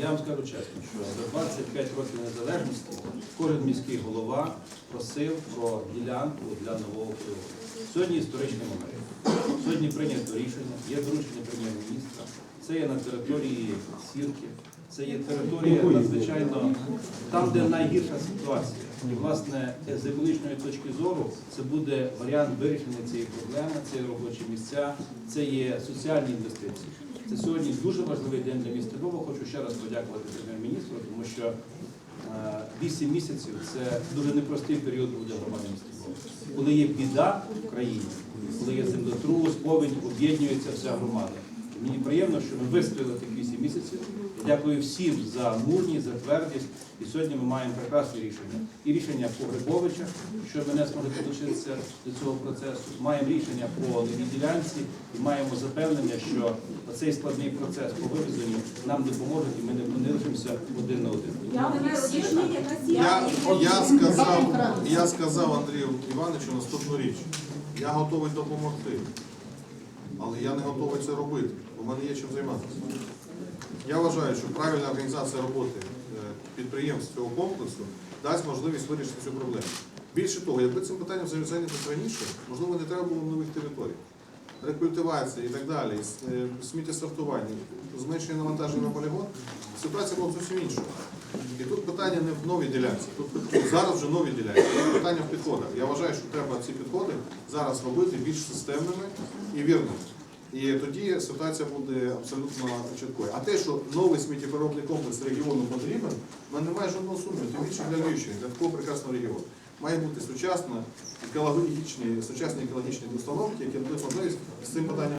Я вам скажу чесно, що за 25 років незалежності кожен міський голова просив про ділянку для нового приводу. Сьогодні історичний момент. Сьогодні прийнято рішення, є доручення прем'єр-міністра. Це є на території Сірки, це є територія надзвичайно там, де найгірша ситуація. І, власне, з екологічної точки зору це буде варіант вирішення цієї проблеми, це є робочі місця, це є соціальні інвестиції. Це сьогодні дуже важливий день для міста Львова. Хочу ще раз подякувати прем'єр-міністру, тому що е, 8 місяців це дуже непростий період буде громади міста Львова. Коли є біда в країні, коли є землетрус, повінь, об'єднується вся громада. Мені приємно, що ми вистояли тих 8 місяців. Дякую всім за мужність, за твердість. І сьогодні ми маємо прекрасні рішення. І рішення по Грибовичах, що мене зможуть долучитися до цього процесу. Маємо рішення по новій ділянці і маємо запевнення, що цей складний процес по вивезенню нам допоможуть, і ми не не лишимося один на один. Я. я, сказав, я сказав Андрію Івановичу наступну річ. Я готовий допомогти, але я не готовий це робити, бо в мене є чим займатися. Я вважаю, що правильна організація роботи е, підприємств цього комплексу дасть можливість вирішити цю проблему. Більше того, якби цим питанням зайнятися раніше, можливо, не треба було нових територій. Рекультивація і так далі, е, сміттєсортування, зменшення навантаження на полігон, ситуація була зовсім інша. І тут питання не в новій ділянці, тут зараз вже нові ділянці, тут питання в підходах. Я вважаю, що треба ці підходи зараз робити більш системними і вірними. І тоді ситуація буде абсолютно чіткою. А те, що новий сміттєпереробний комплекс регіону потрібен, в мене немає жодного сумніву, тим більше для Львівщини, для такого прекрасного регіону. Має бути сучасна, екологічні, сучасні екологічні установки, які дадуть можливість з цим питанням.